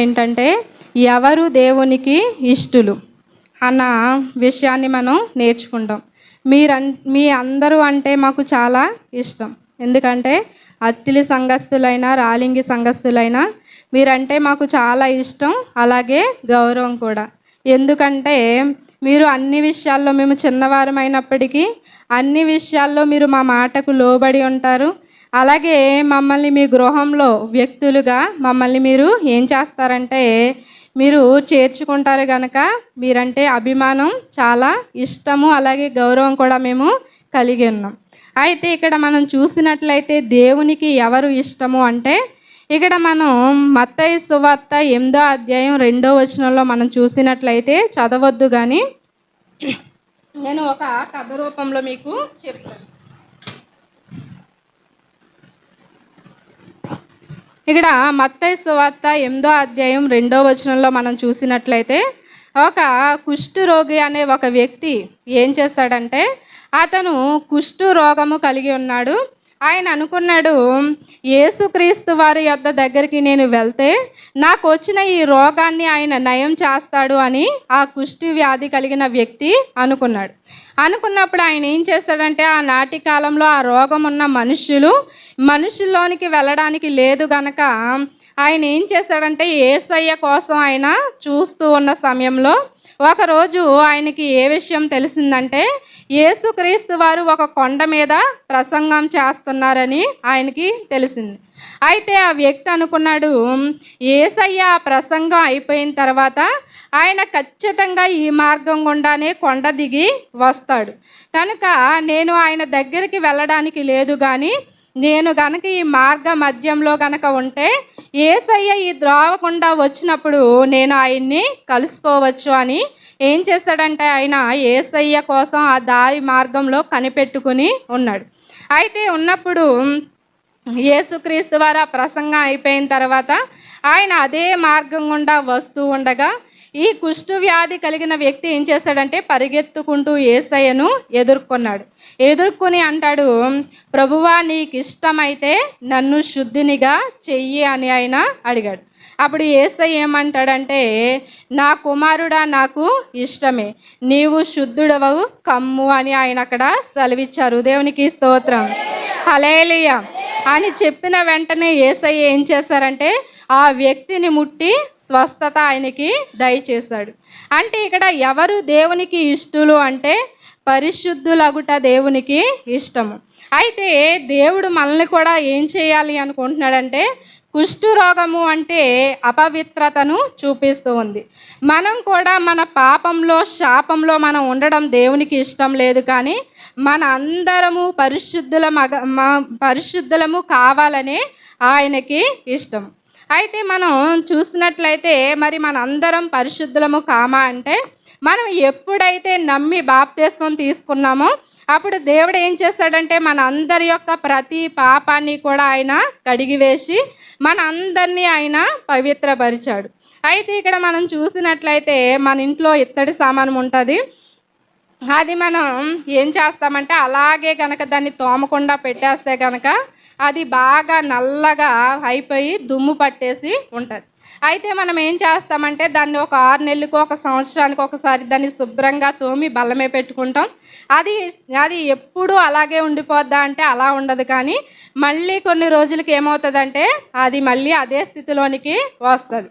ఏంటంటే ఎవరు దేవునికి ఇష్టులు అన్న విషయాన్ని మనం నేర్చుకుంటాం. మీరన్ మీ అందరూ అంటే మాకు చాలా ఇష్టం. ఎందుకంటే అత్తిలి సంఘస్థులైనా రాలింగి సంఘస్థులైనా మీరంటే మాకు చాలా ఇష్టం అలాగే గౌరవం కూడా. ఎందుకంటే మీరు అన్ని విషయాల్లో మేము చిన్నవారమైనప్పటికీ అన్ని విషయాల్లో మీరు మా మాటకు లోబడి ఉంటారు అలాగే మమ్మల్ని మీ గృహంలో వ్యక్తులుగా మమ్మల్ని మీరు ఏం చేస్తారంటే మీరు చేర్చుకుంటారు కనుక మీరంటే అభిమానం చాలా ఇష్టము అలాగే గౌరవం కూడా మేము కలిగి ఉన్నాం. అయితే ఇక్కడ మనం చూసినట్లయితే దేవునికి ఎవరు ఇష్టము అంటే ఇక్కడ మనం మత్తయి సువార్త ఎనిమిదో అధ్యాయం రెండో వచనంలో మనం చూసినట్లయితే చదవద్దు కానీ నేను ఒక కథ రూపంలో మీకు చెప్తాను. ఇక్కడ మత్తయ్య సువార్త ఎనిమిదో అధ్యాయం రెండో వచనంలో మనం చూసినట్లయితే ఒక కుష్టు రోగి అనే ఒక వ్యక్తి ఏం చేస్తాడంటే అతను కుష్టు రోగము కలిగి ఉన్నాడు. ఆయన అనుకున్నాడు యేసుక్రీస్తు వారి యొద్ద దగ్గరికి నేను వెళ్తే నాకు వచ్చిన ఈ రోగాన్ని ఆయన నయం చేస్తాడు అని ఆ కుష్టి వ్యాధి కలిగిన వ్యక్తి అనుకున్నాడు. అనుకున్నప్పుడు ఆయన ఏం చేస్తాడంటే ఆ నాటి కాలంలో ఆ రోగం ఉన్న మనుషులు మనుషుల్లోనికి వెళ్ళడానికి లేదు గనక ఆయన ఏం చేస్తాడంటే ఏసయ్య కోసం ఆయన చూస్తూ ఉన్న సమయంలో ఒకరోజు ఆయనకి ఏ విషయం తెలిసిందంటే యేసుక్రీస్తు వారు ఒక కొండ మీద ప్రసంగం చేస్తున్నారని ఆయనకి తెలిసింది. అయితే ఆ వ్యక్తి అనుకున్నాడు ఏసయ్య ఆ ప్రసంగం అయిపోయిన తర్వాత ఆయన ఖచ్చితంగా ఈ మార్గం గుండానే కొండ దిగి వస్తాడు. కనుక నేను ఆయన దగ్గరికి వెళ్ళడానికి లేదు కానీ నేను గనక ఈ మార్గ మధ్యంలో గనక ఉంటే ఏసయ్య ఈ ద్రోవకుండా వచ్చినప్పుడు నేను ఆయన్ని కలుసుకోవచ్చు అని ఏం చేశాడంటే ఆయన ఏసయ్య కోసం ఆ దారి మార్గంలో కనిపెట్టుకుని ఉన్నాడు. అయితే ఉన్నప్పుడు యేసుక్రీస్తు వారు ఆ ప్రసంగం అయిపోయిన తర్వాత ఆయన అదే మార్గం గుండా వస్తూ ఉండగా ఈ కుష్టు వ్యాధి కలిగిన వ్యక్తి ఏం చేశాడంటే పరిగెత్తుకుంటూ ఏసయ్యను ఎదుర్కొన్నాడు. ఎదుర్కొని అంటాడు ప్రభువా నీకు ఇష్టమైతే నన్ను శుద్ధినిగా చెయ్యి అని ఆయన అడిగాడు. అప్పుడు ఏసై ఏమంటాడంటే నా కుమారుడా నాకు ఇష్టమే. నీవు శుద్ధుడవవు కమ్ము అని ఆయన అక్కడ సెలవిచ్చారు. దేవునికి స్తోత్రం. హలేలియ అని చెప్పిన వెంటనే ఏసై ఏం చేశారంటే ఆ వ్యక్తిని ముట్టి స్వస్థత ఆయనకి దయచేశాడు. అంటే ఇక్కడ ఎవరు దేవునికి ఇష్టలు అంటే పరిశుద్ధులగుట దేవునికి ఇష్టము. అయితే దేవుడు మనల్ని కూడా ఏం చేయాలి అనుకుంటున్నాడంటే కుష్టు రోగము అంటే అపవిత్రతను చూపిస్తూ ఉంది. మనం కూడా మన పాపంలో శాపంలో మనం ఉండడం దేవునికి ఇష్టం లేదు కానీ మన అందరము పరిశుద్ధుల మగ మ- పరిశుద్ధులము కావాలనే ఆయనకి ఇష్టం. అయితే మనం చూసినట్లయితే మరి మన అందరం పరిశుద్ధులము కామా అంటే మనం ఎప్పుడైతే నమ్మి బాప్తేస్వం తీసుకున్నామో అప్పుడు దేవుడు ఏం చేస్తాడంటే మన అందరి యొక్క ప్రతి పాపాన్ని కూడా ఆయన కడిగివేసి మన అందరినీ ఆయన పవిత్రపరిచాడు. అయితే ఇక్కడ మనం చూసినట్లయితే మన ఇంట్లో ఇత్తడి సామానం ఉంటుంది. అది మనం ఏం చేస్తామంటే అలాగే కనుక దాన్ని తోమకుండా పెట్టేస్తే కనుక అది బాగా నల్లగా అయిపోయి దుమ్ము పట్టేసి ఉంటుంది. అయితే మనం ఏం చేస్తామంటే దాన్ని ఒక ఆరు నెలలకు ఒక సంవత్సరానికి ఒకసారి దాన్ని శుభ్రంగా తోమి బల్లమే పెట్టుకుంటాం. అది అది ఎప్పుడు అలాగే ఉండిపోద్దా అంటే అలా ఉండదు కానీ మళ్ళీ కొన్ని రోజులకి ఏమవుతుందంటే అది మళ్ళీ అదే స్థితిలోనికి వస్తుంది.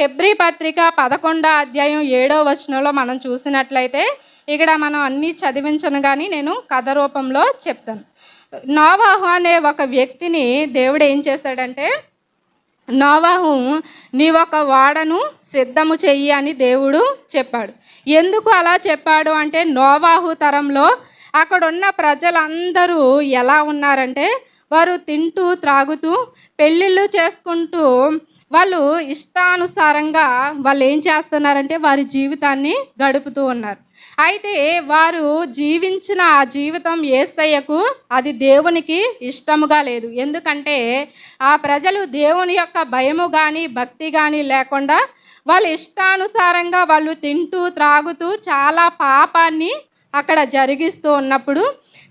హెబ్రి పత్రిక పదకొండో అధ్యాయం ఏడో వచనంలో మనం చూసినట్లయితే ఇక్కడ మనం అన్నీ చదివించను కానీ నేను కథ రూపంలో చెప్తాను. నోవాహు అనే ఒక వ్యక్తిని దేవుడు ఏం చేశాడంటే నోవాహు నీ ఒక వాడను సిద్ధము చెయ్యి అని దేవుడు చెప్పాడు. ఎందుకు అలా చెప్పాడు అంటే నోవాహు తరంలో అక్కడున్న ప్రజలందరూ ఎలా ఉన్నారంటే వారు తింటూ త్రాగుతూ పెళ్ళిళ్ళు చేసుకుంటూ వాళ్ళు ఇష్టానుసారంగా వాళ్ళు ఏం చేస్తున్నారంటే వారి జీవితాన్ని గడుపుతూ ఉన్నారు. అయితే వారు జీవించిన ఆ జీవితం ఏసయ్యకు అది దేవునికి ఇష్టముగా లేదు. ఎందుకంటే ఆ ప్రజలు దేవుని యొక్క భయము కానీ భక్తి కానీ లేకుండా వాళ్ళ ఇష్టానుసారంగా వాళ్ళు తింటూ త్రాగుతూ చాలా పాపాన్ని అక్కడ జరిగిస్తూ ఉన్నప్పుడు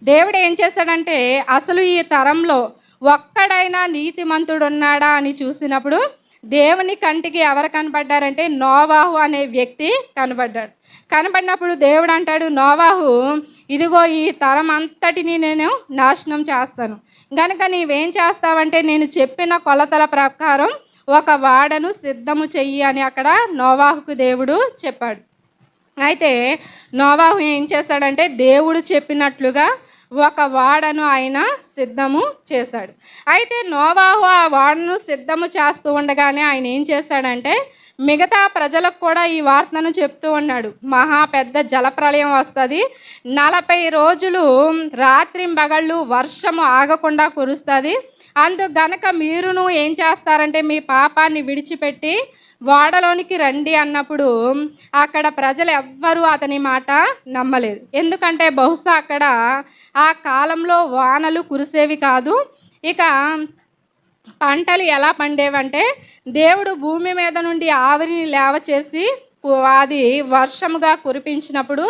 దేవుడు ఏం చేశాడంటే అసలు ఈ తరంలో ఒక్కడైనా నీతిమంతుడు ఉన్నాడా అని చూసినప్పుడు దేవుని కంటికి ఎవరు కనబడ్డారంటే నోవాహు అనే వ్యక్తి కనబడ్డాడు. కనబడినప్పుడు దేవుడు అంటాడు నోవాహు ఇదిగో ఈ తరం అంతటిని నేను నాశనం చేస్తాను. గనుక నీవేం చేస్తావంటే నేను చెప్పిన కొలతల ప్రకారం ఒక వాడను సిద్ధము చెయ్యి అని అక్కడ నోవాహుకు దేవుడు చెప్పాడు. అయితే నోవాహు ఏం చేశాడంటే దేవుడు చెప్పినట్లుగా ఒక వాడను ఆయన సిద్ధము చేశాడు. అయితే నోవాహు ఆ వాడను సిద్ధము చేస్తూ ఉండగానే ఆయన ఏం చేశాడంటే మిగతా ప్రజలకు కూడా ఈ వార్తను చెప్తూ ఉన్నాడు. మహా పెద్ద జలప్రలయం వస్తుంది. నలభై రోజులు రాత్రింబగళ్ళు వర్షము ఆగకుండా కురుస్తుంది. అందుకు గనక మీరును ఏం చేస్తారంటే మీ పాపాన్ని విడిచిపెట్టి వాడలోనికి రండి అన్నప్పుడు అక్కడ ప్రజలు ఎవ్వరూ అతని మాట నమ్మలేదు. ఎందుకంటే బహుశా అక్కడ ఆ కాలంలో వానలు కురిసేవి కాదు. ఇక పంటలు ఎలా పండేవంటే దేవుడు భూమి మీద నుండి ఆవిరిని లేవ చేసి అది వర్షముగా కురిపించినప్పుడు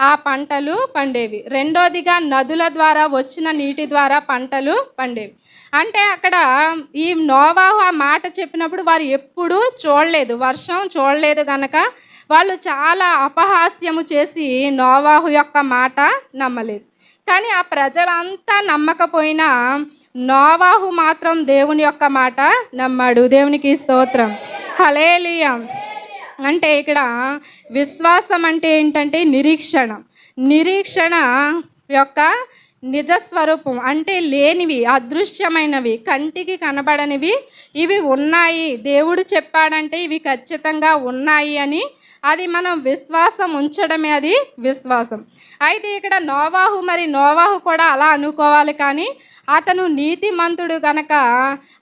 ఆ పంటలు పండేవి. రెండోదిగా నదుల ద్వారా వచ్చిన నీటి ద్వారా పంటలు పండేవి. అంటే అక్కడ ఈ నోవాహు ఆ మాట చెప్పినప్పుడు వారు ఎప్పుడూ చూడలేదు. వర్షం చూడలేదు కనుక వాళ్ళు చాలా అపహాస్యము చేసి నోవాహు యొక్క మాట నమ్మలేదు. కానీ ఆ ప్రజలంతా నమ్మకపోయినా నోవాహు మాత్రం దేవుని యొక్క మాట నమ్మాడు. దేవునికి స్తోత్రం. హలేలియం అంటే ఇక్కడ విశ్వాసం అంటే ఏంటంటే నిరీక్షణ. నిరీక్షణ యొక్క నిజస్వరూపం. అంటే లేనివి అదృశ్యమైనవి కంటికి కనబడనివి ఇవి ఉన్నాయి. దేవుడు చెప్పాడంటే ఇవి ఖచ్చితంగా ఉన్నాయి అని. అది మనం విశ్వాసం ఉంచడమే అది విశ్వాసం. అయితే ఇక్కడ నోవాహు మరి నోవాహు కూడా అలా అనుకోవాలి కానీ అతను నీతిమంతుడు గనక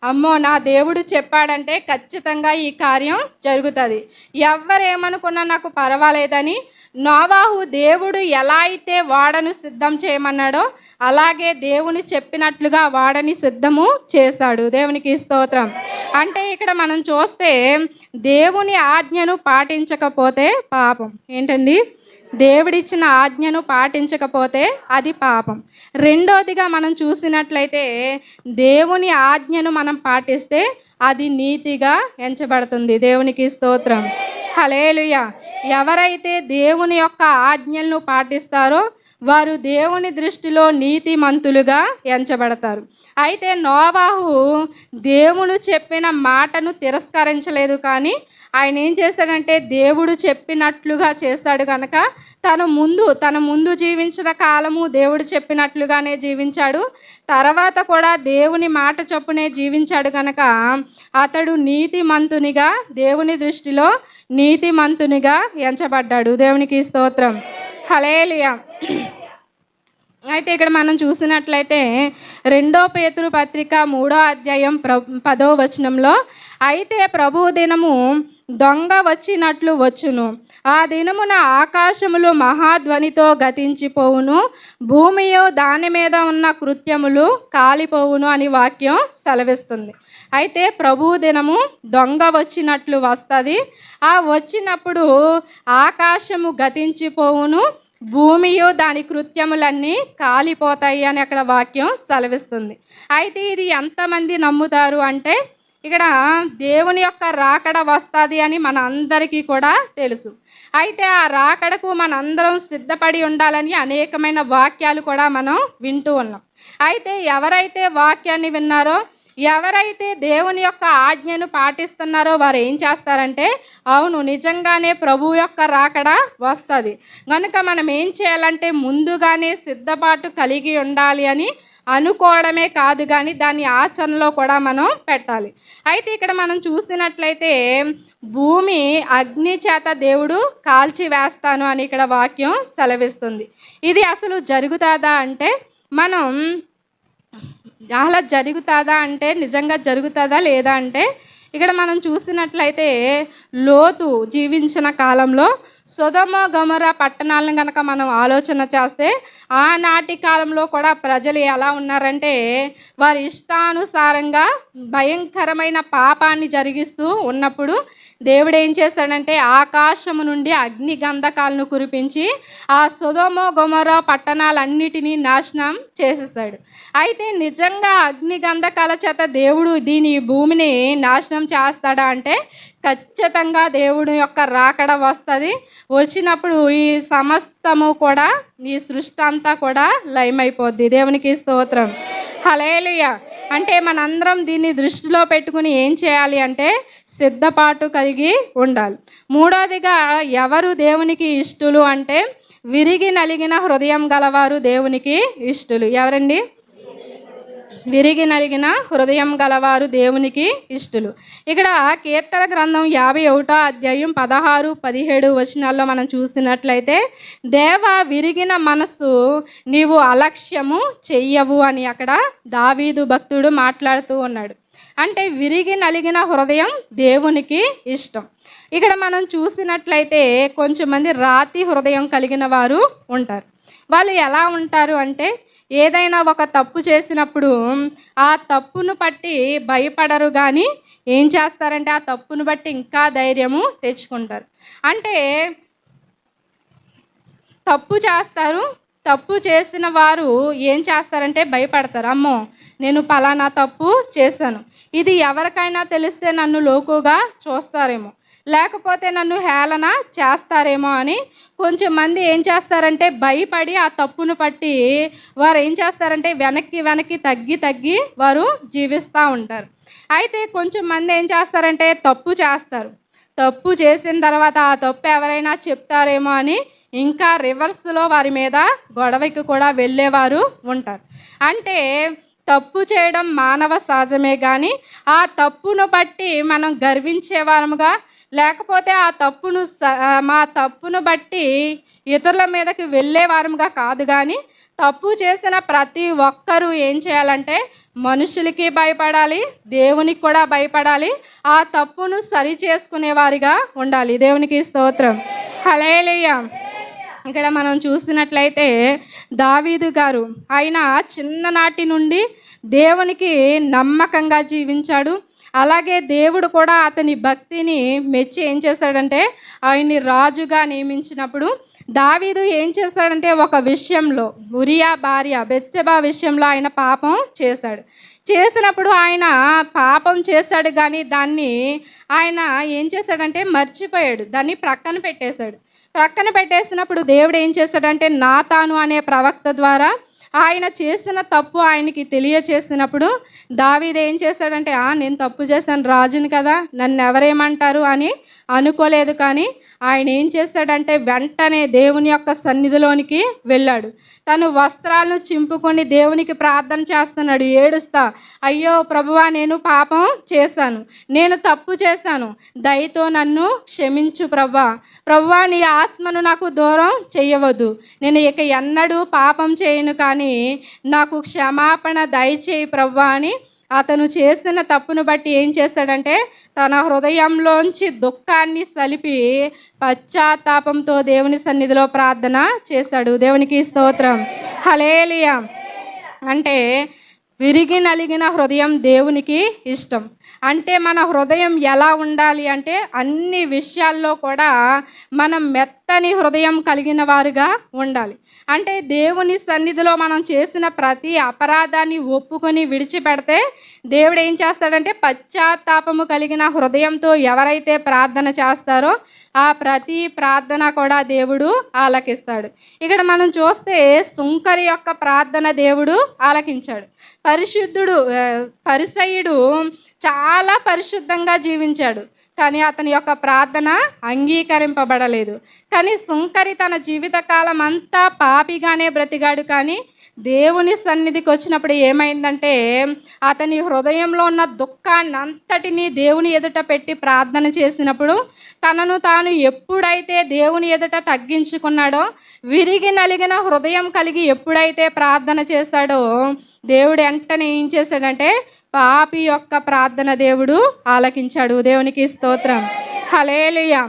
అమ్మో నా దేవుడు చెప్పాడంటే ఖచ్చితంగా ఈ కార్యం జరుగుతుంది. ఎవరేమనుకున్నా నాకు పర్వాలేదని నోవాహు దేవుడు ఎలా అయితే వాడను సిద్ధం చేయమన్నాడో అలాగే దేవుని చెప్పినట్లుగా వాడని సిద్ధము చేశాడు. దేవునికి స్తోత్రం. అంటే ఇక్కడ మనం చూస్తే దేవుని ఆజ్ఞను పాటించకపోతే పాపం. ఏంటండి? దేవుడిచ్చిన ఆజ్ఞను పాటించకపోతే అది పాపం. రెండోదిగా మనం చూసినట్లయితే దేవుని ఆజ్ఞను మనం పాటిస్తే అది నీతిగా ఎంచబడుతుంది. దేవునికి స్తోత్రం. హలేలుయ ఎవరైతే దేవుని యొక్క ఆజ్ఞలను పాటిస్తారో వారు దేవుని దృష్టిలో నీతిమంతులుగా ఎంచబడతారు. అయితే నోవాహు దేవుడు చెప్పిన మాటను తిరస్కరించలేదు కానీ ఆయన ఏం చేశాడంటే దేవుడు చెప్పినట్లుగా చేస్తాడు కనుక తను ముందు తన ముందు జీవించిన కాలము దేవుడు చెప్పినట్లుగానే జీవించాడు. తర్వాత కూడా దేవుని మాట చొప్పునే జీవించాడు కనుక అతడు నీతిమంతునిగా దేవుని దృష్టిలో నీతిమంతునిగా ఎంచబడ్డాడు. దేవునికి స్తోత్రం. హలేలియ అయితే ఇక్కడ మనం చూసినట్లయితే రెండో పేతురు పత్రిక మూడో అధ్యాయం ప్ర పదో వచనంలో అయితే ప్రభు దినము దొంగ వచ్చినట్లు వచ్చును. ఆ దినమున ఆకాశములు మహాధ్వనితో గతించిపోవును. భూమియు దాని మీద ఉన్న కృత్యములు కాలిపోవును అని వాక్యం సెలవిస్తుంది. అయితే ప్రభు దినము దొంగ వచ్చినట్లు వస్తుంది. ఆ వచ్చినప్పుడు ఆకాశము గతించిపోవును. భూమియు దాని కృత్యములన్నీ కాలిపోతాయి అని అక్కడ వాక్యం సెలవిస్తుంది. అయితే ఇది ఎంతమంది నమ్ముతారు అంటే ఇక్కడ దేవుని యొక్క రాకడ వస్తుంది అని మన అందరికీ కూడా తెలుసు. అయితే ఆ రాకడకు మనందరం సిద్ధపడి ఉండాలని అనేకమైన వాక్యాలు కూడా మనం వింటూ ఉన్నాం. అయితే ఎవరైతే వాక్యాన్ని విన్నారో ఎవరైతే దేవుని యొక్క ఆజ్ఞను పాటిస్తున్నారో వారు ఏం చేస్తారంటే అవును నిజంగానే ప్రభు యొక్క రాకడ వస్తుంది. కనుక మనం ఏం చేయాలంటే ముందుగానే సిద్ధపాటు కలిగి ఉండాలి అని అనుకోవడమే కాదు కానీ దాన్ని ఆచరణలో కూడా మనం పెట్టాలి. అయితే ఇక్కడ మనం చూసినట్లయితే భూమి అగ్ని చేత దేవుడు కాల్చి వేస్తాను అని ఇక్కడ వాక్యం సెలవిస్తుంది. ఇది అసలు జరుగుతుందా అంటే మనం అలా జరుగుతుందా అంటే నిజంగా జరుగుతుందా లేదా అంటే ఇక్కడ మనం చూసినట్లయితే లోతు జీవించిన కాలంలో సుధమ గమర పట్టణాలను కనుక మనం ఆలోచన చేస్తే ఆనాటి కాలంలో కూడా ప్రజలు ఎలా ఉన్నారంటే వారి ఇష్టానుసారంగా భయంకరమైన పాపాన్ని జరిగిస్తూ ఉన్నప్పుడు దేవుడు ఏం చేశాడంటే ఆకాశము నుండి అగ్ని గంధకాలను కురిపించి ఆ సుధమ గమర పట్టణాలన్నిటినీ నాశనం చేసేసాడు అయితే నిజంగా అగ్ని గంధకాల చేత దేవుడు దీని భూమిని నాశనం చేస్తాడా అంటే ఖచ్చితంగా దేవుడు యొక్క రాకడ వస్తుంది. వచ్చినప్పుడు ఈ సమస్తము కూడా ఈ సృష్టి అంతా కూడా లయమైపోద్ది. దేవునికి స్తోత్రం. హలేలుయ అంటే మనందరం దీన్ని దృష్టిలో పెట్టుకుని ఏం చేయాలి అంటే సిద్ధపాటు కలిగి ఉండాలి. మూడోదిగా ఎవరు దేవునికి ఇష్టలు అంటే విరిగి నలిగిన హృదయం గలవారు దేవునికి ఇష్టలు. ఎవరండి? విరిగి నలిగిన హృదయం గలవారు దేవునికి ఇష్టలు. ఇక్కడ కీర్తన గ్రంథం యాభై ఒకటో అధ్యాయం పదహారు పదిహేడు వచనాల్లో మనం చూసినట్లయితే దేవ విరిగిన మనస్సు నీవు అలక్ష్యము చెయ్యవు అని అక్కడ దావీదు భక్తుడు మాట్లాడుతూ ఉన్నాడు. అంటే విరిగి నలిగిన హృదయం దేవునికి ఇష్టం. ఇక్కడ మనం చూసినట్లయితే కొంచెం మంది రాతి హృదయం కలిగిన వారు ఉంటారు. వాళ్ళు ఎలా ఉంటారు అంటే ఏదైనా ఒక తప్పు చేసినప్పుడు ఆ తప్పును బట్టి భయపడరు కానీ ఏం చేస్తారంటే ఆ తప్పును బట్టి ఇంకా ధైర్యము తెచ్చుకుంటారు. అంటే తప్పు చేస్తారు తప్పు చేసిన వారు ఏం చేస్తారంటే భయపడతారు. అమ్మో నేను పలానా తప్పు చేశాను. ఇది ఎవరికైనా తెలిస్తే నన్ను లోకుగా చూస్తారేమో. లేకపోతే నన్ను హేళన చేస్తారేమో అని కొంచెం మంది ఏం చేస్తారంటే భయపడి ఆ తప్పును పట్టి వారు ఏం చేస్తారంటే వెనక్కి వెనక్కి తగ్గి తగ్గి వారు జీవిస్తూ ఉంటారు. అయితే కొంచెం మంది ఏం చేస్తారంటే తప్పు చేస్తారు. తప్పు చేసిన తర్వాత ఆ తప్పు ఎవరైనా చెప్తారేమో అని ఇంకా రివర్స్లో వారి మీద గొడవకి కూడా వెళ్ళేవారు ఉంటారు. అంటే తప్పు చేయడం మానవ సహజమే కానీ ఆ తప్పును బట్టి మనం గర్వించేవారముగా లేకపోతే ఆ తప్పును స- మా తప్పును బట్టి ఇతరుల మీదకి వెళ్ళే వారముగా కాదు కానీ తప్పు చేసిన ప్రతి ఒక్కరూ ఏం చేయాలంటే మనుషులకి భయపడాలి దేవునికి కూడా భయపడాలి ఆ తప్పును సరి చేసుకునే వారిగా ఉండాలి. దేవునికి స్తోత్రం. హలేలుయ్య ఇక్కడ మనం చూసినట్లయితే దావీదు గారు ఆయన చిన్ననాటి నుండి దేవునికి నమ్మకంగా జీవించాడు. అలాగే దేవుడు కూడా అతని భక్తిని మెచ్చి ఏం చేశాడంటే ఆయన్ని రాజుగా నియమించినప్పుడు దావీదు ఏం చేశాడంటే ఒక విషయంలో ఉరియా భార్య బెత్సెబా విషయంలో ఆయన పాపం చేశాడు. చేసినప్పుడు ఆయన పాపం చేశాడు కానీ దాన్ని ఆయన ఏం చేశాడంటే మర్చిపోయాడు. దాన్ని ప్రక్కన పెట్టేశాడు. ప్రక్కన పెట్టేసినప్పుడు దేవుడు ఏం చేశాడంటే నాతాను అనే ప్రవక్త ద్వారా ఆయన చేసిన తప్పు ఆయనకి తెలియచేసినప్పుడు దావీదు ఏం చేశాడంటే "ఆ, నేను తప్పు చేశాను రాజుని కదా నన్ను ఎవరేమంటారు అని అనుకోలేదు కానీ ఆయన ఏం చేశాడంటే వెంటనే దేవుని యొక్క సన్నిధిలోనికి వెళ్ళాడు. తను వస్త్రాలను చింపుకొని దేవునికి ప్రార్థన చేస్తున్నాడు. ఏడుస్తా అయ్యో ప్రభువా నేను పాపం చేశాను. నేను తప్పు చేశాను. దయతో నన్ను క్షమించు ప్రభా ప్రభువా నీ ఆత్మను నాకు దూరం చేయవద్దు నేను ఇక ఎన్నడూ పాపం చేయను కానీ నాకు క్షమాపణ దయచేయి ప్రభా అని అతను చేసిన తప్పును బట్టి ఏం చేశాడంటే తన హృదయంలోంచి దుఃఖాన్ని సలిపి పశ్చాత్తాపంతో దేవుని సన్నిధిలో ప్రార్థన చేశాడు దేవునికి స్తోత్రం. హలేలియా అంటే విరిగి నలిగిన హృదయం దేవునికి ఇష్టం. అంటే మన హృదయం ఎలా ఉండాలి అంటే అన్ని విషయాల్లో కూడా మనం మెత్త మెత్తని హృదయం కలిగిన వారుగా ఉండాలి. అంటే దేవుని సన్నిధిలో మనం చేసిన ప్రతి అపరాధాన్ని ఒప్పుకొని విడిచిపెడితే దేవుడు ఏం చేస్తాడంటే పశ్చాత్తాపము కలిగిన హృదయంతో ఎవరైతే ప్రార్థన చేస్తారో ఆ ప్రతి ప్రార్థన కూడా దేవుడు ఆలకిస్తాడు. ఇక్కడ మనం చూస్తే సుంకరి యొక్క ప్రార్థన దేవుడు ఆలకించాడు. పరిశుద్ధుడు పరిసయుడు చాలా పరిశుద్ధంగా జీవించాడు. కానీ అతని యొక్క ప్రార్థన అంగీకరింపబడలేదు. కానీ సుంకరి తన జీవితకాలం అంతా పాపిగానే బ్రతిగాడు కానీ దేవుని సన్నిధికి వచ్చినప్పుడు ఏమైందంటే అతని హృదయంలో ఉన్న దుఃఖాన్ని అంతటినీ దేవుని ఎదుట పెట్టి ప్రార్థన చేసినప్పుడు తనను తాను ఎప్పుడైతే దేవుని ఎదుట తగ్గించుకున్నాడో విరిగి నలిగిన హృదయం కలిగి ఎప్పుడైతే ప్రార్థన చేశాడో దేవుడు వెంటనే ఏం చేశాడంటే పాపి యొక్క ప్రార్థన దేవుడు ఆలకించాడు. దేవునికి స్తోత్రం. హలేలుయ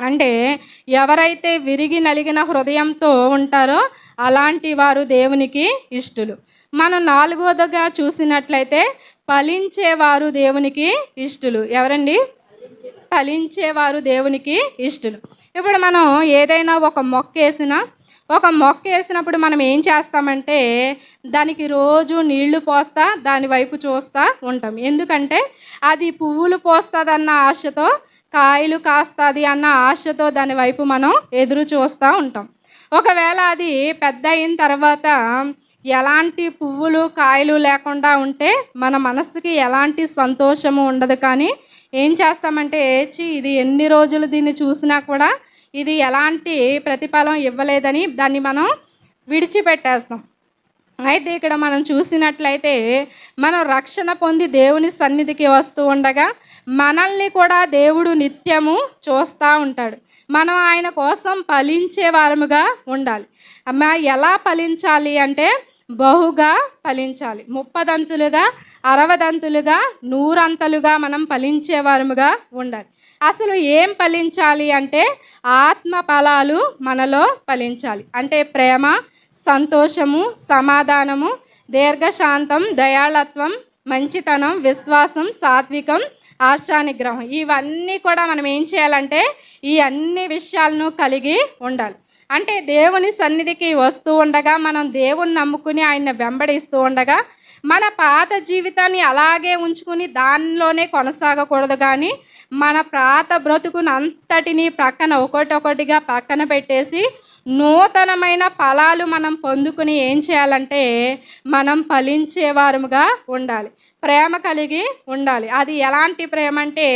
అంటే ఎవరైతే విరిగి నలిగిన హృదయంతో ఉంటారో అలాంటి వారు దేవునికి ఇష్టలు. మనం నాలుగవదిగా చూసినట్లయితే ఫలించేవారు దేవునికి ఇష్టలు. ఎవరండి? ఫలించేవారు దేవునికి ఇష్టలు. ఇప్పుడు మనం ఏదైనా ఒక మొక్క వేసినా ఒక మొక్క వేసినప్పుడు మనం ఏం చేస్తామంటే దానికి రోజు నీళ్ళు పోస్తా దాని వైపు చూస్తూ ఉంటాం. ఎందుకంటే అది పువ్వులు పోస్తుందన్న ఆశతో కాయలు కాస్తుంది అన్న ఆశతో దాని వైపు మనం ఎదురు చూస్తూ ఉంటాం. ఒకవేళ అది పెద్ద అయిన తర్వాత ఎలాంటి పువ్వులు కాయలు లేకుండా ఉంటే మన మనసుకి ఎలాంటి సంతోషము ఉండదు. కానీ ఏం చేస్తామంటే చి ఇది ఎన్ని రోజులు దీన్ని చూసినా కూడా ఇది ఎలాంటి ప్రతిఫలం ఇవ్వలేదని దాన్ని మనం విడిచిపెట్టేస్తాం. అయితే ఇక్కడ మనం చూసినట్లయితే మనం రక్షణ పొంది దేవుని సన్నిధికి వస్తూ ఉండగా మనల్ని కూడా దేవుడు నిత్యము చూస్తూ ఉంటాడు. మనం ఆయన కోసం ఫలించే వారముగా ఉండాలి. ఎలా ఫలించాలి అంటే బహుగా ఫలించాలి. ముప్పదంతులుగా అరవదంతులుగా నూరంతలుగా మనం ఫలించే వారముగా ఉండాలి. అసలు ఏం ఫలించాలి అంటే ఆత్మ ఫలాలు మనలో ఫలించాలి. అంటే ప్రేమ సంతోషము సమాధానము దీర్ఘశాంతం దయాళత్వం మంచితనం విశ్వాసం సాత్వికం ఆశానిగ్రహం. ఇవన్నీ కూడా మనం ఏం చేయాలంటే ఈ అన్ని విషయాలను కలిగి ఉండాలి. అంటే దేవుని సన్నిధికి వస్తూ ఉండగా మనం దేవుని నమ్ముకుని ఆయన వెంబడిస్తూ ఉండగా మన పాత జీవితాన్ని అలాగే ఉంచుకుని దానిలోనే కొనసాగకూడదు కానీ మన పాత బ్రతుకునంతటిని ప్రక్కన ఒకటొకటిగా పక్కన పెట్టేసి నూతనమైన ఫలాలు మనం పొందుకుని ఏం చేయాలంటే మనం ఫలించేవారముగా ఉండాలి. ప్రేమ కలిగి ఉండాలి. అది ఎలాంటి ప్రేమ అంటే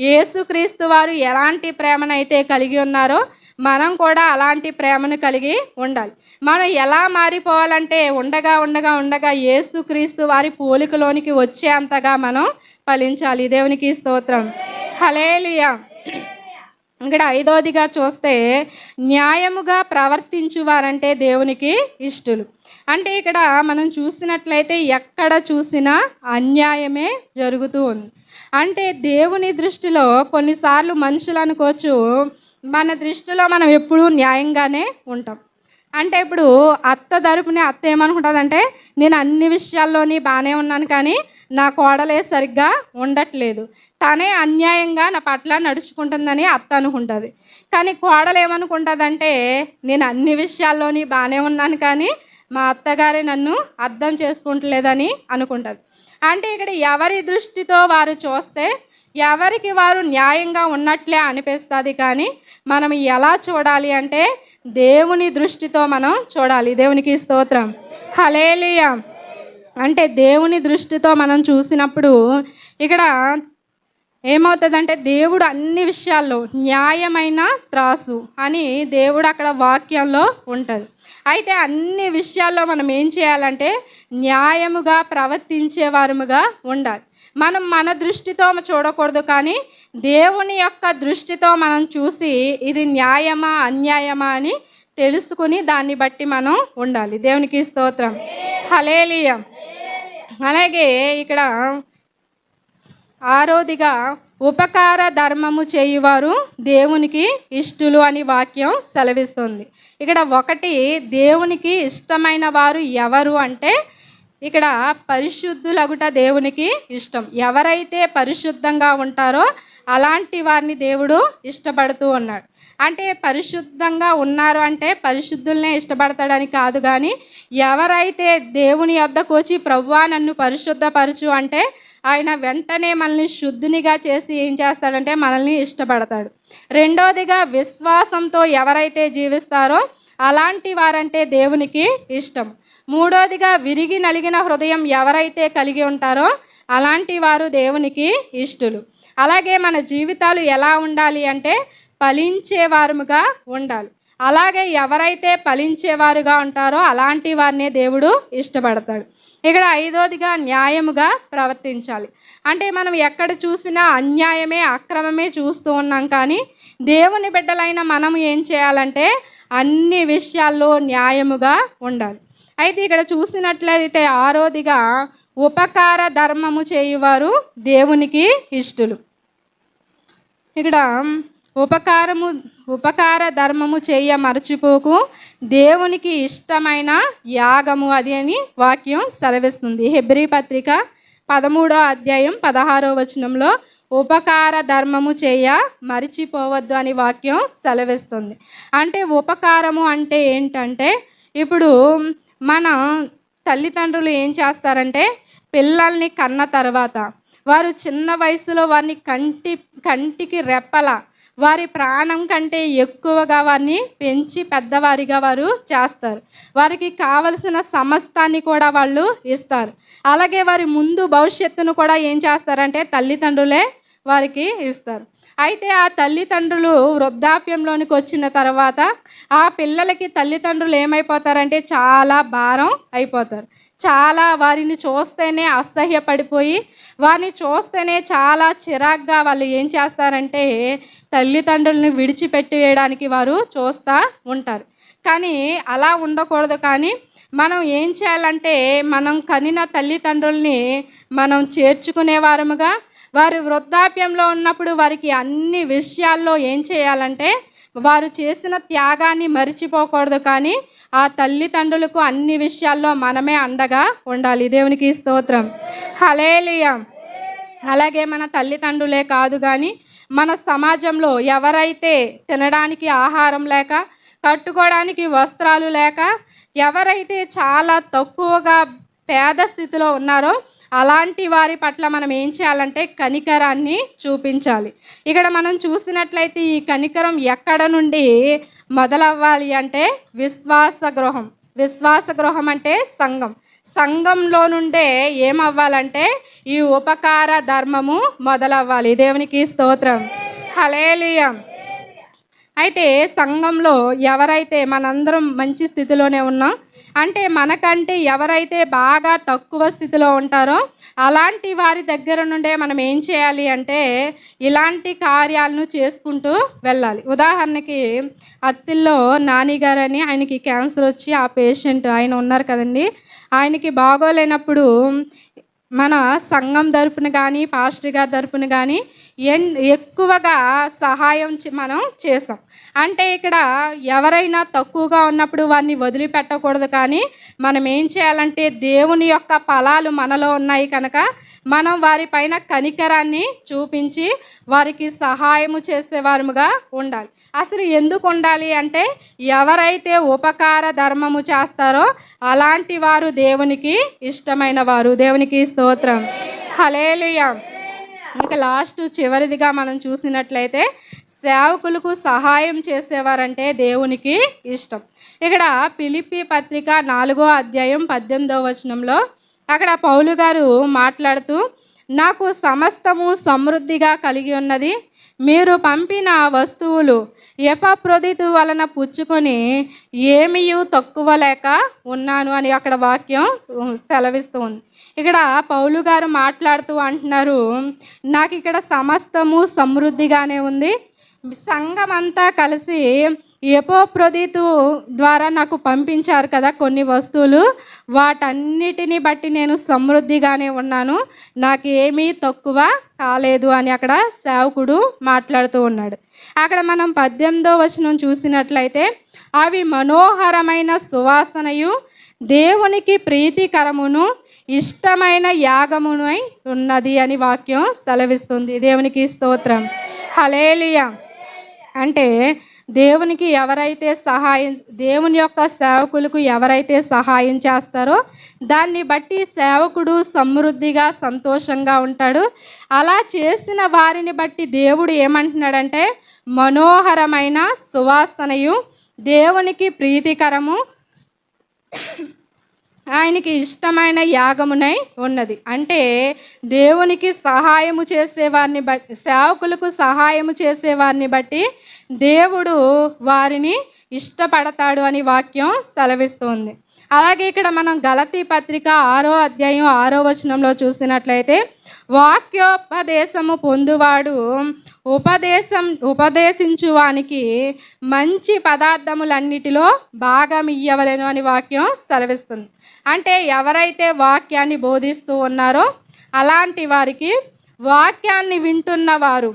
యేసుక్రీస్తు వారు ఎలాంటి ప్రేమనైతే కలిగి ఉన్నారో మనం కూడా అలాంటి ప్రేమను కలిగి ఉండాలి. మనం ఎలా మారిపోవాలంటే ఉండగా ఉండగా ఉండగా ఏసుక్రీస్తు వారి పోలికలోనికి వచ్చేంతగా మనం ఫలించాలి. దేవునికి స్తోత్రం. హలేలియా ఇక్కడ ఐదోదిగా చూస్తే న్యాయముగా ప్రవర్తించువారంటే దేవునికి ఇష్టలు. అంటే ఇక్కడ మనం చూసినట్లయితే ఎక్కడ చూసినా అన్యాయమే జరుగుతూ ఉంది. అంటే దేవుని దృష్టిలో కొన్నిసార్లు మనుషులు అనుకోవచ్చు మన దృష్టిలో మనం ఎప్పుడూ న్యాయంగానే ఉంటాం. అంటే ఇప్పుడు అత్త తరపుని అత్త ఏమనుకుంటుందంటే నేను అన్ని విషయాల్లోని బాగానే ఉన్నాను కానీ నా కోడలే సరిగ్గా ఉండట్లేదు. తనే అన్యాయంగా నా పట్ల నడుచుకుంటుందని అత్త అనుకుంటుంది. కానీ కోడలు ఏమనుకుంటుందంటే నేను అన్ని విషయాల్లోని బాగానే ఉన్నాను కానీ మా అత్తగారే నన్ను అర్థం చేసుకుంటలేదని అనుకుంటుంది. అంటే ఇక్కడ ఎవరి దృష్టితో వారు చూస్తే ఎవరికి వారు న్యాయంగా ఉన్నట్లే అనిపిస్తుంది కానీ మనం ఎలా చూడాలి అంటే దేవుని దృష్టితో మనం చూడాలి. దేవునికి స్తోత్రం. హలేలియా అంటే దేవుని దృష్టితో మనం చూసినప్పుడు ఇక్కడ ఏమవుతుందంటే దేవుడు అన్ని విషయాల్లో న్యాయమైన త్రాసు అని దేవుడు అక్కడ వాక్యంలో ఉంటుంది. అయితే అన్ని విషయాల్లో మనం ఏం చేయాలంటే న్యాయముగా ప్రవర్తించేవారుగా ఉండాలి. మనం మన దృష్టితో చూడకూడదు కానీ దేవుని యొక్క దృష్టితో మనం చూసి ఇది న్యాయమా అన్యాయమా అని తెలుసుకుని దాన్ని బట్టి మనం ఉండాలి. దేవునికి స్తోత్రం. హలేలియ అలాగే ఇక్కడ ఆరోదిగా ఉపకార ధర్మము చేయువారు దేవునికి ఇష్టులు అని వాక్యం సెలవిస్తుంది. ఇక్కడ ఒకటి దేవునికి ఇష్టమైన వారు ఎవరు అంటే ఇక్కడ పరిశుద్ధులగుట దేవునికి ఇష్టం. ఎవరైతే పరిశుద్ధంగా ఉంటారో అలాంటి వారిని దేవుడు ఇష్టపడుతూ ఉన్నాడు. అంటే పరిశుద్ధంగా ఉన్నారు అంటే పరిశుద్ధుల్నే ఇష్టపడతాడని కాదు కానీ ఎవరైతే దేవుని వద్దకు వచ్చి ప్రవ్వా నన్ను పరిశుద్ధపరచు అంటే ఆయన వెంటనే మనల్ని శుద్ధినిగా చేసి ఏం చేస్తాడంటే మనల్ని ఇష్టపడతాడు. రెండోదిగా విశ్వాసంతో ఎవరైతే జీవిస్తారో అలాంటి వారంటే దేవునికి ఇష్టం. మూడోదిగా విరిగి నలిగిన హృదయం ఎవరైతే కలిగి ఉంటారో అలాంటి వారు దేవునికి ఇష్టలు. అలాగే మన జీవితాలు ఎలా ఉండాలి అంటే ఫలించేవారుగా ఉండాలి. అలాగే ఎవరైతే ఫలించేవారుగా ఉంటారో అలాంటి వారినే దేవుడు ఇష్టపడతాడు. ఇక్కడ ఐదోదిగా న్యాయముగా ప్రవర్తించాలి. అంటే మనం ఎక్కడ చూసినా అన్యాయమే అక్రమమే చూస్తూ ఉన్నాం కానీ దేవుని బిడ్డలైన మనం ఏం చేయాలంటే అన్ని విషయాల్లో న్యాయముగా ఉండాలి. అయితే ఇక్కడ చూసినట్లయితే ఆరోదిగా ఉపకార ధర్మము చేయువారు దేవునికి ఇష్టలు. ఇక్కడ ఉపకారము ఉపకార ధర్మము చేయ మరచిపోకు. దేవునికి ఇష్టమైన యాగము అది అని వాక్యం సెలవిస్తుంది. హెబ్రి పత్రిక పదమూడో అధ్యాయం పదహారో వచనంలో ఉపకార ధర్మము చేయ మరిచిపోవద్దు అని వాక్యం సెలవిస్తుంది. అంటే ఉపకారము అంటే ఏంటంటే ఇప్పుడు మన తల్లిదండ్రులు ఏం చేస్తారంటే పిల్లల్ని కన్న తర్వాత వారు చిన్న వయసులో వారిని కంటి కంటికి రెప్పల వారి ప్రాణం కంటే ఎక్కువగా వారిని పెంచి పెద్దవారిగా వారు చేస్తారు. వారికి కావలసిన సమస్తాన్ని కూడా వాళ్ళు ఇస్తారు. అలాగే వారి ముందు భవిష్యత్తును కూడా ఏం చేస్తారంటే తల్లిదండ్రులే వారికి ఇస్తారు. అయితే ఆ తల్లిదండ్రులు వృద్ధాప్యంలోనికి వచ్చిన తర్వాత ఆ పిల్లలకి తల్లిదండ్రులు ఏమైపోతారంటే చాలా భారం అయిపోతారు. చాలా వారిని చూస్తేనే అసహ్యపడిపోయి వారిని చూస్తేనే చాలా చిరాగ్గా వాళ్ళు ఏం చేస్తారంటే తల్లిదండ్రులను విడిచిపెట్టి వేయడానికి వారు చూస్తూ ఉంటారు. కానీ అలా ఉండకూడదు. కానీ మనం ఏం చేయాలంటే మనం కనిన తల్లిదండ్రుల్ని మనం చేర్చుకునే వారముగా వారు వృద్ధాప్యంలో ఉన్నప్పుడు వారికి అన్ని విషయాల్లో ఏం చేయాలంటే వారు చేసిన త్యాగాన్ని మరిచిపోకూడదు కానీ ఆ తల్లిదండ్రులకు అన్ని విషయాల్లో మనమే అండగా ఉండాలి. దేవునికి స్తోత్రం. హలేలియం అలాగే మన తల్లిదండ్రులే కాదు కానీ మన సమాజంలో ఎవరైతే తినడానికి ఆహారం లేక కట్టుకోవడానికి వస్త్రాలు లేక ఎవరైతే చాలా తక్కువగా పేద స్థితిలో ఉన్నారో అలాంటి వారి పట్ల మనం ఏం చేయాలంటే కనికరాన్ని చూపించాలి. ఇక్కడ మనం చూసినట్లయితే ఈ కనికరం ఎక్కడ నుండి మొదలవ్వాలి అంటే విశ్వాస గృహం విశ్వాస గృహం అంటే సంఘం. సంఘంలో నుండే ఏమవ్వాలంటే ఈ ఉపకార ధర్మము మొదలవ్వాలి. దేవునికి స్తోత్రం. హలేలియం అయితే సంఘంలో ఎవరైతే మనందరం మంచి స్థితిలోనే ఉన్నాం అంటే మనకంటే ఎవరైతే బాగా తక్కువ స్థితిలో ఉంటారో అలాంటి వారి దగ్గర నుండే మనం ఏం చేయాలి అంటే ఇలాంటి కార్యాలను చేసుకుంటూ వెళ్ళాలి. ఉదాహరణకి అత్తిల్లో నానిగారని ఆయనకి క్యాన్సర్ వచ్చి ఆ పేషెంట్ ఆయన ఉన్నారు కదండి. ఆయనకి బాగోలేనప్పుడు మన సంఘం తరపున కానీ పాస్టర్ గారి తరపున కానీ ఎన్ ఎక్కువగా సహాయం చే- మనం చేసాం. అంటే ఇక్కడ ఎవరైనా తక్కువగా ఉన్నప్పుడు వారిని వదిలిపెట్టకూడదు కానీ మనం ఏం చేయాలంటే దేవుని యొక్క ఫలాలు మనలో ఉన్నాయి కనుక మనం వారిపైన కనికరాన్ని చూపించి వారికి సహాయము చేసేవారముగా ఉండాలి. అసలు ఎందుకు ఉండాలి అంటే ఎవరైతే ఉపకార ధర్మము చేస్తారో అలాంటి వారు దేవునికి ఇష్టమైన వారు. దేవునికి స్తోత్రం. హలేలుయా ఇంకా లాస్ట్ చివరిదిగా మనం చూసినట్లయితే సేవకులకు సహాయం చేసేవారంటే దేవునికి ఇష్టం. ఇక్కడ పిలిపి పత్రిక నాలుగో అధ్యాయం పద్దెనిమిదవ వచనంలో అక్కడ పౌలు గారు మాట్లాడుతూ నాకు సమస్తము సమృద్ధిగా కలిగి ఉన్నది. మీరు పంపిన వస్తువులు ఎపప్రొదితు వలన పుచ్చుకొని ఏమీ తక్కువ లేక ఉన్నాను అని అక్కడ వాక్యం సెలవిస్తూ ఉంది. ఇక్కడ పౌలు గారు మాట్లాడుతూ అంటున్నారు నాకు ఇక్కడ సమస్తము సమృద్ధిగానే ఉంది. సంఘం అంతా కలిసి ఎపోప్రొదితు ద్వారా నాకు పంపించారు కదా కొన్ని వస్తువులు. వాటన్నిటిని బట్టి నేను సమృద్ధిగానే ఉన్నాను. నాకు ఏమీ తక్కువ కాలేదు అని అక్కడ సేవకుడు మాట్లాడుతూ ఉన్నాడు. అక్కడ మనం పద్దెనిమిదో వచనం చూసినట్లయితే అవి మనోహరమైన సువాసనయు దేవునికి ప్రీతికరమును ఇష్టమైన యాగమునై ఉన్నది అని వాక్యం సెలవిస్తుంది. దేవునికి స్తోత్రం. హలేలియా అంటే దేవునికి ఎవరైతే సహాయం దేవుని యొక్క సేవకులకు ఎవరైతే సహాయం చేస్తారో దాన్ని బట్టి సేవకుడు సమృద్ధిగా సంతోషంగా ఉంటాడు. అలా చేసిన వారిని బట్టి దేవుడు ఏమంటున్నాడంటే మనోహరమైన సువాసనయు దేవునికి ప్రీతికరము. ఆయనకి ఇష్టమైన యాగమునై ఉన్నది. అంటే దేవునికి సహాయము చేసేవారిని బట్టి సేవకులకు సహాయము చేసేవారిని బట్టి దేవుడు వారిని ఇష్టపడతాడు అని వాక్యం సెలవిస్తుంది. అలాగే ఇక్కడ మనం గలతీ పత్రిక ఆరో అధ్యాయం ఆరో వచనంలో చూసినట్లయితే వాక్యోపదేశము పొందువాడు ఉపదేశం ఉపదేశించువానికి మంచి పదార్థములన్నిటిలో భాగం ఇయ్యవలేను అని వాక్యం సెలవిస్తుంది. అంటే ఎవరైతే వాక్యాన్ని బోధిస్తూ ఉన్నారో అలాంటి వారికి వాక్యాన్ని వింటున్న వారు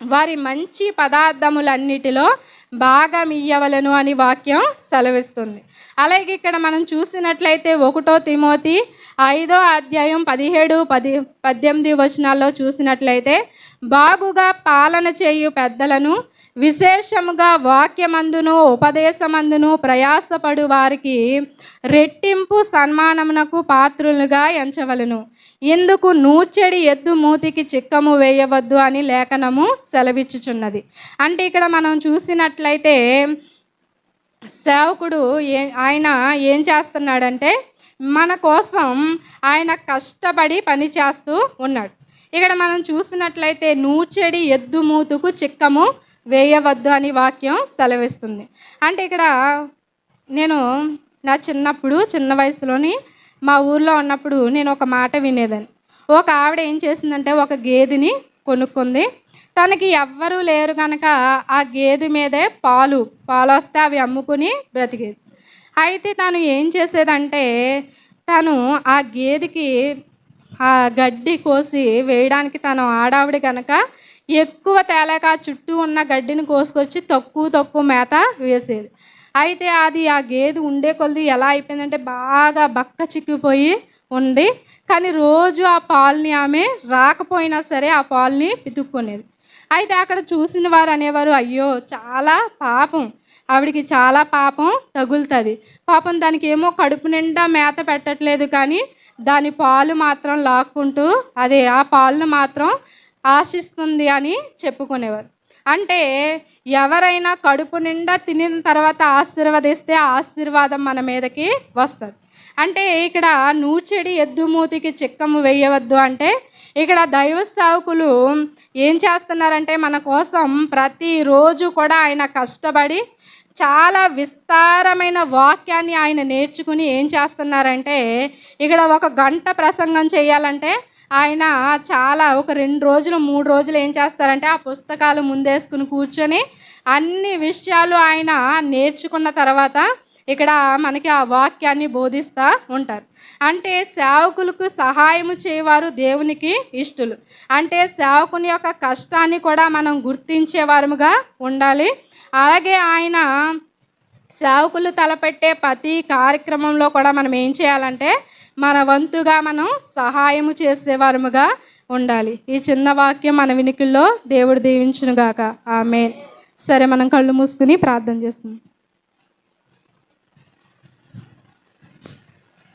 వారి మంచి పదార్థములన్నిటిలో భాగం ఇయ్యవలను అని వాక్యం సెలవిస్తుంది. అలాగే ఇక్కడ మనం చూసినట్లయితే ఒకటో తిమోతి ఐదో అధ్యాయం పదిహేడు పది పద్దెనిమిది వచనాల్లో చూసినట్లయితే బాగుగా పాలన చేయు పెద్దలను విశేషముగా వాక్యమందును ఉపదేశమందును ప్రయాసపడు వారికి రెట్టింపు సన్మానమునకు పాత్రులుగా ఎంచవలను. ఇందుకు నూర్చెడి ఎద్దు మూతికి చిక్కము వేయవద్దు అని లేఖనము సెలవిచ్చుచున్నది. అంటే ఇక్కడ మనం చూసినట్లయితే సేవకుడు ఏ ఆయన ఏం చేస్తున్నాడంటే మన కోసం ఆయన కష్టపడి పని చేస్తూ ఉన్నాడు. ఇక్కడ మనం చూసినట్లయితే నూచెడి ఎద్దు మూతుకు చిక్కము వేయవద్దు అని వాక్యం సెలవిస్తుంది. అంటే ఇక్కడ నేను నా చిన్నప్పుడు చిన్న వయసులోని మా ఊర్లో ఉన్నప్పుడు నేను ఒక మాట వినేదాన్ని. ఒక ఆవిడ ఏం చేసిందంటే ఒక గేదెని కొనుక్కుంది. తనకి ఎవ్వరూ లేరు కనుక ఆ గేదె మీదే పాలు పాలు వస్తే అవి అమ్ముకుని బ్రతికేది. అయితే తను ఏం చేసేదంటే తను ఆ గేదెకి ఆ గడ్డి కోసి వేయడానికి తను ఆడావిడ కనుక ఎక్కువ తేలేక ఆ చుట్టూ ఉన్న గడ్డిని కోసుకొచ్చి తక్కువ తక్కువ మేత వేసేది. అయితే అది ఆ గేదె ఉండే కొలది ఎలా అయిపోయిందంటే బాగా బక్క చిక్కిపోయి ఉంది. కానీ రోజు ఆ పాలని ఆమె రాకపోయినా సరే ఆ పాలని పితుక్కునేది. అయితే అక్కడ చూసిన వారు అనేవారు అయ్యో చాలా పాపం. ఆవిడికి చాలా పాపం తగులుతుంది. పాపం దానికి ఏమో కడుపు నిండా మేత పెట్టట్లేదు కానీ దాని పాలు మాత్రం లాక్కుంటూ అదే ఆ పాలను మాత్రం ఆశిస్తుంది అని చెప్పుకునేవారు. అంటే ఎవరైనా కడుపు నిండా తినిన తర్వాత ఆశీర్వదిస్తే ఆశీర్వాదం మన మీదకి వస్తుంది. అంటే ఇక్కడ నూచెడి ఎద్దు మూతికి చిక్కము వేయవద్దు అంటే ఇక్కడ దైవ సేవకులు ఏం చేస్తున్నారంటే మన కోసం ప్రతిరోజు కూడా ఆయన కష్టపడి చాలా విస్తారమైన వాక్యాన్ని ఆయన నేర్చుకుని ఏం చేస్తున్నారంటే ఇక్కడ ఒక గంట ప్రసంగం చేయాలంటే ఆయన చాలా ఒక రెండు రోజులు మూడు రోజులు ఏం చేస్తారంటే ఆ పుస్తకాలు ముందేసుకుని కూర్చొని అన్ని విషయాలు ఆయన నేర్చుకున్న తర్వాత ఇక్కడ మనకి ఆ వాక్యాన్ని బోధిస్తూ ఉంటారు. అంటే సేవకులకు సహాయము చేయవారు దేవునికి ఇష్టలు. అంటే సేవకుని యొక్క కష్టాన్ని కూడా మనం గుర్తించేవారముగా ఉండాలి. అలాగే ఆయన సేవకులు తలపెట్టే ప్రతి కార్యక్రమంలో కూడా మనం ఏం చేయాలంటే మన వంతుగా మనం సహాయము చేసేవారముగా ఉండాలి. ఈ చిన్న వాక్యం మన వినికిల్లో దేవుడు దీవించునుగాక. ఆమె సరే మనం కళ్ళు మూసుకుని ప్రార్థన చేస్తున్నాం.